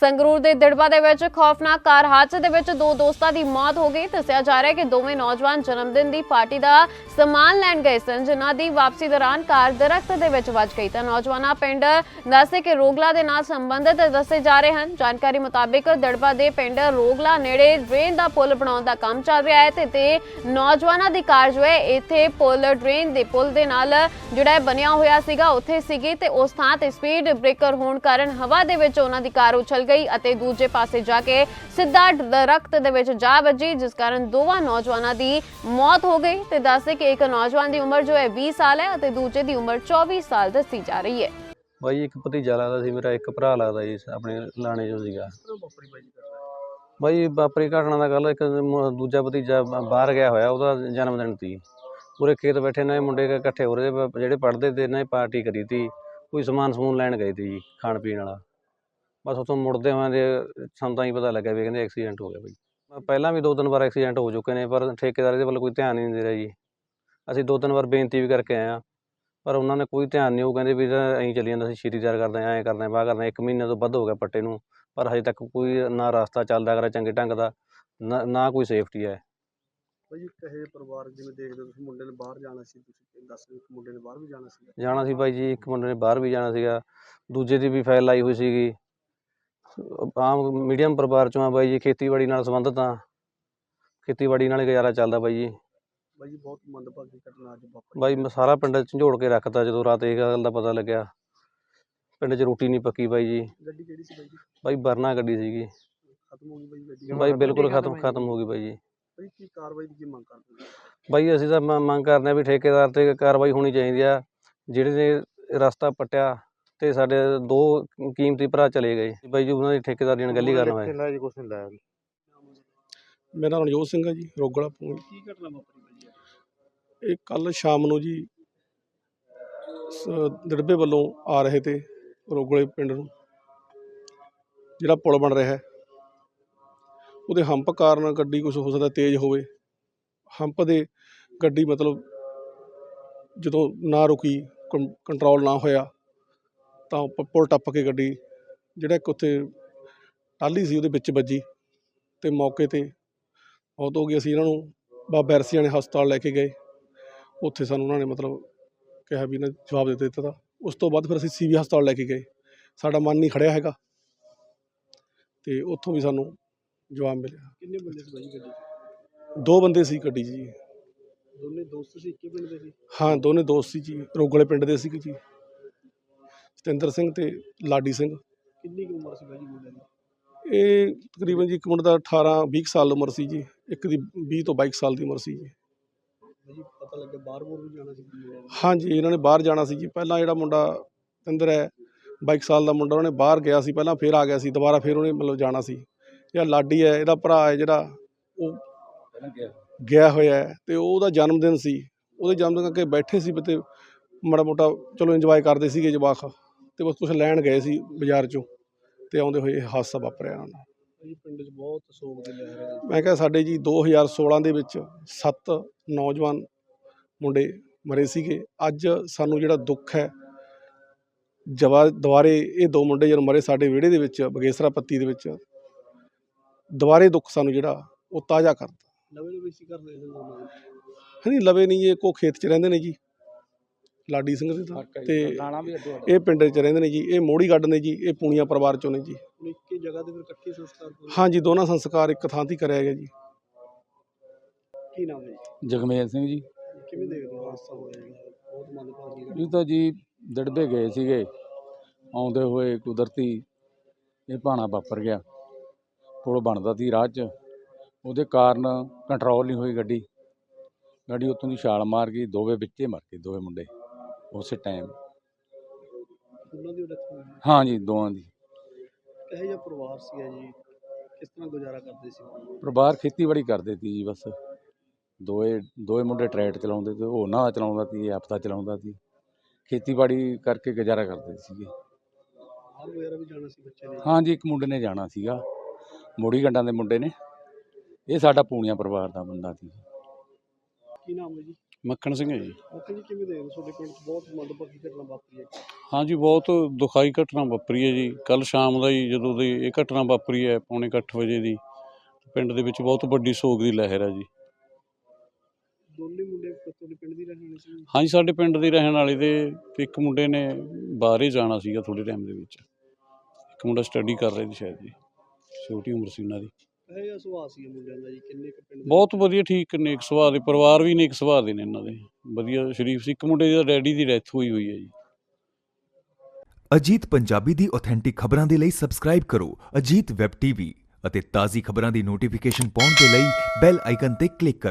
ਸੰਗਰੂਰ ਦੇ ਦਿੜਬਾ ਦੇ ਵਿੱਚ ਖੌਫਨਾਕ ਕਾਰ ਹਾਦਸੇ ਦੇ ਵਿੱਚ ਦੋ ਦੋਸਤਾਂ ਦੀ ਮੌਤ ਹੋ ਗਈ। ਦੱਸਿਆ ਜਾ ਰਿਹਾ ਹੈ ਕਿ ਦੋਵੇਂ ਨੌਜਵਾਨ ਜਨਮ ਦਿਨ ਦੀ ਪਾਰਟੀ ਦਾ ਸਮਾਨ ਲੈਣ ਗਏ ਸਨ, ਜਿਨ੍ਹਾਂ ਦੀ ਵਾਪਸੀ ਦੌਰਾਨ ਕਾਰ ਦਰਖਤ ਦੇ ਵਿੱਚ ਵੱਜ ਗਈ। ਤਾਂ ਨੌਜਵਾਨਾਂ ਪਿੰਡ ਦੱਸੇ ਕਿ ਰੋਗਲਾ ਦੇ ਨਾਲ ਸੰਬੰਧਿਤ ਦੱਸੇ ਜਾ ਰਹੇ ਹਨ। ਜਾਣਕਾਰੀ ਮੁਤਾਬਿਕ ਦਿੜਬਾ ਦੇ ਪਿੰਡ ਰੋਗਲਾ ਨੇੜੇ ਡਰੇਨ ਦਾ ਪੁਲ ਬਣਾਉਣ ਦਾ ਕੰਮ ਚੱਲ ਰਿਹਾ ਹੈ ਤੇ ਤੇ ਨੌਜਵਾਨਾਂ ਦੀ ਕਾਰ ਜੋ ਹੈ, ਇੱਥੇ ਪੁਲ ਡਰੇਨ ਦੇ ਪੁਲ ਦੇ ਨਾਲ ਜਿਹੜਾ ਬਣਿਆ ਹੋਇਆ ਸੀਗਾ, ਉੱਥੇ ਸੀਗੀ ਤੇ ਉਸ ਥਾਂ ਤੇ ਸਪੀਡ ਬ੍ਰੇਕਰ ਹੋਣ ਕਾਰਨ ਹਵਾ ਦੇ ਵਿੱਚ ਉਹਨਾਂ ਦੀ ਕਾਰ ਉਛਲ ਗਈ ਅਤੇ ਦੂਜੇ ਪਾਸੇ ਜਾ ਕੇ ਸਿੱਧਾ ਦਰਖਤ ਦੇ ਵਿੱਚ ਜਾ ਵੱਜੀ, ਜਿਸ ਕਾਰਨ ਦੋਵਾਂ ਨੌਜਵਾਨਾਂ ਦੀ ਮੌਤ ਹੋ ਗਈ। ਤੇ ਦੱਸਦੇ ਕਿ ਇੱਕ ਨੌਜਵਾਨ ਦੀ ਉਮਰ ਜੋ ਹੈ 20 ਸਾਲ ਹੈ ਅਤੇ ਦੂਜੇ ਦੀ ਉਮਰ 24 ਸਾਲ ਦੱਸੀ ਜਾ ਰਹੀ ਹੈ। ਬਾਈ, ਇੱਕ ਭਤੀਜਾ ਲੱਗਦਾ ਸੀ ਮੇਰਾ, ਇੱਕ ਭਰਾ ਲੱਗਦਾ ਜੀ ਆਪਣੇ ਲਾਣੇ ਚੋਂ ਸੀਗਾ। ਬਾਈ ਵਾਪਰੀ ਘਟਨਾ ਦਾ ਗੱਲ, ਇੱਕ ਦੂਜਾ ਭਤੀਜਾ ਬਾਹਰ ਗਿਆ ਹੋਇਆ, ਉਹਦਾ ਜਨਮ ਦਿਨ ਸੀ। ਪੂਰੇ ਖੇਤ ਬੈਠੇ ਨੇ, ਮੁੰਡੇ ਇਕੱਠੇ ਹੋ ਰਹੇ, ਜਿਹੜੇ ਪੜ੍ਹਦੇ ਤੇ ਨੇ ਪਾਰਟੀ ਕਰੀ ਤੀ, ਕੋਈ ਸਮਾਨ ਸਮੂਨ ਲੈਣ ਗਏ ਤੀ ਜੀ ਖਾਣ ਪੀਣ ਵਾਲਾ। ਬਸ ਉੱਥੋਂ ਮੁੜਦੇ ਹੋਏ ਦੇ ਸਾਨੂੰ ਤਾਂ ਹੀ ਪਤਾ ਲੱਗਿਆ ਵੀ ਕਹਿੰਦੇ ਐਕਸੀਡੈਂਟ ਹੋ ਗਿਆ ਬਾਈ। ਪਹਿਲਾਂ ਵੀ ਦੋ ਤਿੰਨ ਵਾਰ ਐਕਸੀਡੈਂਟ ਹੋ ਚੁੱਕੇ ਨੇ ਪਰ ਠੇਕੇਦਾਰ ਇਹਦੇ ਵੱਲ ਕੋਈ ਧਿਆਨ ਨਹੀਂ ਦੇ ਰਿਹਾ ਜੀ। ਅਸੀਂ ਦੋ ਤਿੰਨ ਵਾਰ ਬੇਨਤੀ ਵੀ ਕਰਕੇ ਆਏ ਆ ਪਰ ਉਹਨਾਂ ਨੇ ਕੋਈ ਧਿਆਨ ਨਹੀਂ ਉਹ ਕਹਿੰਦੇ ਵੀ ਤਾਂ ਐਂ ਚੱਲੀ ਜਾਂਦਾ ਸੀ ਸ਼ੀਰੀਦਾਰ ਕਰਦੇ ਐਂ ਕਰਦੇ ਆ ਬਾਹ ਕਰਦੇ ਇੱਕ ਮਹੀਨੇ ਤੋਂ ਵੱਧ ਹੋ ਗਿਆ ਪੱਟੇ ਨੂੰ ਪਰ ਹਜੇ ਤੱਕ ਕੋਈ ਨਾ ਰਸਤਾ ਚੱਲਦਾ ਕਰਾ ਚੰਗੇ ਢੰਗ ਦਾ ਨਾ ਕੋਈ ਸੇਫਟੀ ਹੈ। ਭਾਈ ਕਹੇ ਪਰਿਵਾਰ ਜਿਵੇਂ ਦੇਖਦੇ ਤੁਸੀਂ ਮੁੰਡੇ ਨੇ ਬਾਹਰ ਜਾਣਾ ਸੀ ਤੁਸੀਂ ਦੱਸ ਰਹੇ ਹੋ ਕਿ ਮੁੰਡੇ ਨੇ ਬਾਹਰ ਵੀ ਜਾਣਾ ਸੀ। ਜਾਣਾ ਸੀ ਬਾਈ ਜੀ ਇੱਕ ਮੁੰਡੇ ਨੇ ਬਾਹਰ ਵੀ ਜਾਣਾ ਸੀਗਾ ਦੂਜੇ ਦੀ ਵੀ ਫਾਈਲ ਲਾਈ ਹੋਈ ਸੀਗੀ। ਆਮ ਮੀਡੀਅਮ ਪਰਿਵਾਰ ਚੋਂ ਆ ਬਾਈ ਜੀ ਖੇਤੀਬਾੜੀ ਨਾਲ ਸੰਬੰਧਿਤ ਆ। ਖੇਤੀਬਾੜੀ ਨਾਲ ਹੀ ਗੁਜ਼ਾਰਾ ਚੱਲਦਾ ਬਾਈ ਜੀ। ਭਾਈ ਜੀ ਬਹੁਤ ਮੰਦਭਾਗੀ ਘਟਨਾ ਅੱਜ ਵਾਪਰੀ ਬਾਈ ਮੈਂ ਸਾਰਾ ਪਿੰਡ ਝੰਜੋੜ ਕੇ ਰੱਖਤਾ ਜਦੋਂ ਰਾਤ ਇਹ ਗੱਲ ਦਾ ਪਤਾ ਲੱਗਿਆ। ਪਿੰਡ 'ਚ ਰੋਟੀ ਨਹੀਂ ਪੱਕੀ ਬਾਈ ਜੀ। ਗੱਡੀ ਕਿਹੜੀ ਸੀ ਭਾਈ ਜੀ? ਬਾਈ ਵਰਨਾ ਗੱਡੀ ਸੀਗੀ। ਖਤਮ ਹੋ ਗਈ ਭਾਈ ਗੱਡੀ। ਬਾਈ ਬਿਲਕੁਲ ਖਤਮ ਖਤਮ ਹੋ ਗਈ ਬਾਈ ਜੀ। ਭਾਈ ਕੀ ਕਾਰਵਾਈ ਦੀ ਕੀ ਮੰਗ ਕਰਦੇ ਬਾਈ ਅਸੀਂ ਤਾਂ ਮੰਗ ਕਰਦੇ ਹਾਂ ਵੀ ਠੇਕੇਦਾਰ ਤੇ ਕਾਰਵਾਈ ਹੋਣੀ ਚਾਹੀਦੀ ਆ। ਜਿਹੜੇ ਨੇ ਰਸਤਾ ਪੱਟਿਆ ਤੇ ਸਾਡੇ ਦੋ ਕੀਮਤੀ ਭਰਾ ਚਲੇ ਗਏ। ਬਾਈ ਜੀ ਉਹਨਾਂ ਦੀ ਠੇਕੇਦਾਰੀ ਨਾਲ ਗੱਲ ਹੀ ਕਰਨਾ ਹੋਇਆ ਜੀ ਕੁਛ ਨਹੀਂ ਲਾਇਆ। ਮੇਰਾ ਨਾਮ ਨਵਜੋਤ ਸਿੰਘ ਹੈ ਜੀ ਰੋਗੜਾ ਪੂਲ। ਕੀ ਘਟਨਾ ਵਾਪਰੀ ਭਾਈ ਜੀ? ਇਹ ਕੱਲ ਸ਼ਾਮ ਨੂੰ ਜੀ ਦੜਬੇ ਵੱਲੋਂ ਆ ਰਹੇ ਤੇ ਰੋਗਲੇ ਪਿੰਡ ਨੂੰ। ਜਿਹੜਾ ਪੁਲ ਬਣ ਰਿਹਾ ਹੈ ਉਹਦੇ ਹੰਪ ਕਾਰਨ ਗੱਡੀ ਕੁਝ ਹੋ ਸਕਦਾ ਤੇਜ਼ ਹੋਵੇ। ਹੰਪ ਦੇ ਗੱਡੀ ਮਤਲਬ ਜਦੋਂ ਨਾ ਰੁਕੀ ਕੰਟਰੋਲ ਨਾ ਹੋਇਆ ਤਾਂ ਪੁਲ ਟੱਪ ਕੇ ਗੱਡੀ ਜਿਹੜਾ ਇੱਕ ਉੱਥੇ ਟਾਲੀ ਸੀ ਉਹਦੇ ਵਿੱਚ ਵੱਜੀ ਤੇ ਮੌਕੇ ਤੇ ਮੌਤ ਹੋ ਗਈ। ਅਸੀਂ ਇਹਨਾਂ ਨੂੰ ਬਾਬਾ ਐਰਸੀਆਂ ਨੇ ਹਸਪਤਾਲ ਲੈ ਕੇ ਗਏ। ਉੱਥੇ ਸਾਨੂੰ ਉਹਨਾਂ ਨੇ ਮਤਲਬ ਕਿਹਾ ਵੀ ਇਹਨਾਂ ਜਵਾਬ ਦੇ ਦਿੱਤਾ ਤਾ। ਉਸ ਤੋਂ ਬਾਅਦ ਫਿਰ ਅਸੀਂ ਸੀਵੀ ਹਸਪਤਾਲ ਲੈ ਕੇ ਗਏ। ਸਾਡਾ ਮਨ ਨਹੀਂ ਖੜਿਆ ਹੈਗਾ ਤੇ ਉੱਥੋਂ ਵੀ ਸਾਨੂੰ ਜਵਾਬ ਮਿਲਿਆ। ਕਿੰਨੇ ਬੰਦੇ ਸੀ ਭਾਈ ਜੀ ਗੱਡੀ 'ਚ? ਦੋ ਬੰਦੇ ਸੀ ਗੱਡੀ 'ਚ ਜੀ। ਦੋਨੇ ਦੋਸਤ ਸੀ ਇੱਕੇ ਪਿੰਡ ਦੇ ਸੀ? ਹਾਂ ਦੋਨੇ ਦੋਸਤ ਸੀ ਜੀ। ਰੋਗਲੇ ਪਿੰਡ ਦੇ ਸੀ ਜੀ। ਸਤਿੰਦਰ ਸਿੰਘ ਤੇ ਲਾਡੀ ਸਿੰਘ। ਕਿੰਨੀ ਕੁ ਉਮਰ ਸੀ ਜੀ ਮੁੰਡੇ ਦੀ? ਇਹ ਤਕਰੀਬਨ ਜੀ ਇੱਕ ਮੁੰਡੇ ਦਾ 18 20 ਸਾਲ ਉਮਰ ਸੀ ਜੀ। ਇੱਕ ਦੀ 20 ਤੋਂ 22 ਸਾਲ ਦੀ ਉਮਰ ਸੀ ਜੀ। ਭਾਈ ਜੀ ਪਤਾ ਲੱਗਿਆ ਬਾਹਰ ਬੂਰ ਵੀ ਜਾਣਾ ਸੀ ਮੁੰਡੇ ਨੇ। ਹਾਂਜੀ ਇਹਨਾਂ ਨੇ ਬਾਹਰ ਜਾਣਾ ਸੀ ਜੀ। ਪਹਿਲਾਂ ਜਿਹੜਾ ਮੁੰਡਾ ਅੰਦਰ ਹੈ 22 ਸਾਲ ਦਾ ਮੁੰਡਾ ਉਹਨੇ ਬਾਹਰ ਗਿਆ ਸੀ। ਪਹਿਲਾਂ ਫੇਰ ਆ ਗਿਆ ਸੀ ਦੁਬਾਰਾ ਫੇਰ ਉਹਨੇ ਮਤਲਬ ਜਾਣਾ ਸੀ। ਜਿਹੜਾ ਲਾਡੀ ਹੈ ਇਹਦਾ ਭਰਾ ਹੈ ਜਿਹੜਾ ਉਹ ਗਿਆ ਹੋਇਆ ਹੈ ਤੇ ਉਹਦਾ ਜਨਮ ਦਿਨ ਸੀ। ਉਹਦੇ ਜਨਮ ਦਿਨ ਕਰਕੇ ਬੈਠੇ ਸੀ ਤੇ ਮਾੜਾ ਮੋਟਾ ਚਲੋ ਇੰਜੋਏ ਕਰਦੇ ਸੀਗੇ ਜਵਾਕ। ਤੇ ਬਸ ਕੁਝ ਲੈਣ ਗਏ ਸੀ ਬਾਜ਼ਾਰ ਚੋਂ ਤੇ ਆਉਂਦੇ ਹੋਏ ਇਹ ਹਾਦਸਾ ਵਾਪਰਿਆ ਇਹਨਾਂ ਨਾਲ। ਜੀ ਪਿੰਡ 'ਚ ਬਹੁਤ ਸੋਗ ਦੀ ਲਹਿਰ ਹੈ ਮੈਂ ਕਿਹਾ ਸਾਡੇ ਜੀ 2016 ਦੇ ਵਿੱਚ ਸੱਤ ਨੌਜਵਾਨ ਮੁੰਡੇ ਮਰੇ ਸੀਗੇ। ਅੱਜ ਸਾਨੂੰ ਜਿਹੜਾ ਦੁੱਖ ਹੈ ਜਵਾ ਦੁਬਾਰੇ ਇਹ ਦੋ ਮੁੰਡੇ ਜਦੋਂ ਮਰੇ ਸਾਡੇ ਵਿਹੜੇ ਦੇ ਵਿੱਚ ਬਗੇਸਰਾ ਪੱਤੀ ਦੇ ਵਿੱਚ ਦੁਬਾਰੇ ਦੁੱਖ ਸਾਨੂੰ ਜਿਹੜਾ ਉਹ ਤਾਜ਼ਾ ਕਰਤਾ। ਨਵੇਂ ਨਵੇਂ ਸੀ ਕਰ ਰਹੇ ਨੇ ਦੋਨੋਂ ਹਾਂਜੀ ਲਵੇ ਨਹੀਂ ਇਹ ਕੋ ਖੇਤ 'ਚ ਰਹਿੰਦੇ ਨੇ ਜੀ। ਲਾਡੀ ਸਿੰਘ ਦੇ ਤਾਂ। ਤੇ ਇਹ ਪਿੰਡ 'ਚ ਰਹਿੰਦੇ ਨੇ ਜੀ ਇਹ ਮੋੜੀ ਗੱਡ ਨੇ ਜੀ ਇਹ ਪੂਣੀਆਂ ਪਰਿਵਾਰ ਚੋਂ ਨੇ ਜੀ। ਹੁਣ ਇੱਕੇ ਜਗ੍ਹਾ ਤੇ ਫਿਰ ਇਕੱਠੇ ਸੰਸਕਾਰ ਹੋਏ। ਹਾਂਜੀ ਦੋਨਾਂ ਸੰਸਕਾਰ ਇੱਕ ਥਾਂ ਤੇ ਕਰਿਆ ਗਿਆ ਜੀ। ਕੀ ਨਾਮ ਹੈ ਜੀ? ਜਗਮੇਲ ਸਿੰਘ ਜੀ। ਕਿਵੇਂ ਦੇਖਦੇ ਹੋ ਹਾਦਸਾ ਹੋਇਆ ਜੀ? ਬਹੁਤ ਮੰਦਭਾਗੀ ਘਟਨਾ। ਇਹ ਤਾਂ ਜੀ ਦੜਬੇ ਗਏ ਸੀਗੇ ਆਉਂਦੇ ਹੋਏ ਕੁਦਰਤੀ ਇਹ ਭਾਣਾ ਵਾਪਰ ਗਿਆ। ਪੁਲ ਬਣਦਾ ਸੀ ਰਾਹ 'ਚ ਉਹਦੇ ਕਾਰਨ ਕੰਟਰੋਲ ਨਹੀਂ ਹੋਈ ਗੱਡੀ। ਗੱਡੀ ਉੱਤੋਂ ਦੀ ਛਾਲ ਮਾਰ ਗਈ ਦੋਵੇਂ ਵਿੱਚੇ ਮਰ ਗਏ ਦੋਵੇਂ ਮੁੰਡੇ। ਉਸੇ ਟਾਈਮ ਉਹਨਾਂ ਦੀ ਡੈਥ ਹੋਈ ਹਾਂ ਜੀ ਦੋਵਾਂ ਦੀ। ਕਿਹੋ ਜਿਹਾ ਪਰਿਵਾਰ ਸੀਗਾ ਜੀ? ਕਿਸ ਤਰ੍ਹਾਂ ਗੁਜ਼ਾਰਾ ਕਰਦੇ ਸੀ? ਪਰਿਵਾਰ ਖੇਤੀਬਾੜੀ ਕਰਦੇ ਸੀ ਜੀ ਬਸ। ਦੋਏ ਦੋਏ ਮੁੰਡੇ ਟਰੈਕਟਰ ਚਲਾਉਂਦੇ ਤੇ ਉਹ ਉਹਨਾਂ ਦਾ ਚਲਾਉਂਦਾ ਸੀ ਇਹ ਚਲਾਉਂਦਾ ਸੀ। ਖੇਤੀਬਾੜੀ ਕਰਕੇ ਗੁਜ਼ਾਰਾ ਕਰਦੇ ਸੀਗੇ। ਬਾਹਰ ਵਗੈਰਾ ਵੀ ਜਾਣਾ ਸੀ ਬੱਚੇ ਨੇ? ਹਾਂ ਜੀ ਇੱਕ ਮੁੰਡੇ ਨੇ ਜਾਣਾ ਸੀਗਾ। ਮੋੜੀ ਗੰਡਾਂ ਦੇ ਮੁੰਡੇ ਨੇ। ਇਹ ਸਾਡਾ ਪੂਣੀਆਂ ਪਰਿਵਾਰ ਦਾ ਬੰਦਾ ਸੀ। ਕੀ ਨਾਮ ਹੈ ਜੀ? ਮੱਖਣ ਸਿੰਘ ਹੈ ਜੀ। ਓਕੇ ਜੀ ਕਿਵੇਂ ਦੇਖਦੇ ਹੋ? ਤੁਹਾਡੇ ਪਿੰਡ 'ਚ ਬਹੁਤ ਮੰਦਭਾਗੀ ਘਟਨਾ ਵਾਪਰੀ ਹੈ। ਹਾਂਜੀ ਬਹੁਤ ਦੁਖਾਈ ਘਟਨਾ ਵਾਪਰੀ ਹੈ ਜੀ। ਕੱਲ ਸ਼ਾਮ ਦਾ ਹੀ ਜਦੋਂ ਦੀ ਇਹ ਘਟਨਾ ਵਾਪਰੀ ਹੈ ਪੌਣੇ ਕੁ ਅੱਠ ਵਜੇ ਦੀ ਪਿੰਡ ਦੇ ਵਿੱਚ ਬਹੁਤ ਵੱਡੀ ਸੋਗ ਦੀ ਲਹਿਰ ਹੈ ਜੀ। ਦੋਨੇ ਮੁੰਡੇ ਤੁਹਾਡੇ ਪਿੰਡ ਦੀ ਰਹਿਣ ਵਾਲੇ ਸੀ? ਹਾਂਜੀ ਸਾਡੇ ਪਿੰਡ ਦੇ ਰਹਿਣ ਵਾਲੇ ਦੇ ਇੱਕ ਮੁੰਡੇ ਨੇ ਬਾਹਰੇ ਜਾਣਾ ਸੀਗਾ ਥੋੜੇ ਟਾਈਮ ਦੇ ਵਿੱਚ। ਇੱਕ ਮੁੰਡਾ ਸਟੱਡੀ ਕਰ ਰਿਹਾ ਸੀ ਸ਼ਾਇਦ ਜੀ ਛੋਟੀ ਉਮਰ ਸੀ ਉਹਨਾਂ ਦੀ। ਇਹ ਜਿਹਾ ਸੁਭਾਅ ਸੀ ਇਹ ਮੁੰਡਿਆਂ ਦਾ ਜੀ ਕਿੰਨੇ ਕੁ ਪਿੰਡ ਦੇ ਬਹੁਤ ਵਧੀਆ ਠੀਕ ਨੇਕ ਸੁਭਾਅ ਦੇ ਪਰਿਵਾਰ ਵੀ ਨੇਕ ਸੁਭਾਅ ਦੇ ਨੇ ਇਹਨਾਂ ਦੇ। ਵਧੀਆ ਸ਼ਰੀਫ ਸੀ ਇੱਕ ਮੁੰਡੇ ਦਾ ਡੈਡੀ ਦੀ ਡੈਥ ਹੋਈ ਹੋਈ ਹੈ ਜੀ। ਅਜੀਤ ਪੰਜਾਬੀ ਦੀ ਆਥੈਂਟਿਕ ਖਬਰਾਂ ਦੇ ਲਈ ਸਬਸਕ੍ਰਾਈਬ ਕਰੋ ਅਜੀਤ ਵੈਬ ਟੀਵੀ ਅਤੇ ਤਾਜ਼ੀ ਖਬਰਾਂ ਦੀ ਨੋਟੀਫਿਕੇਸ਼ਨ ਪਾਉਣ ਦੇ ਲਈ ਬੈਲ ਆਈਕਨ ਤੇ ਕਲਿੱਕ ਕਰੋ।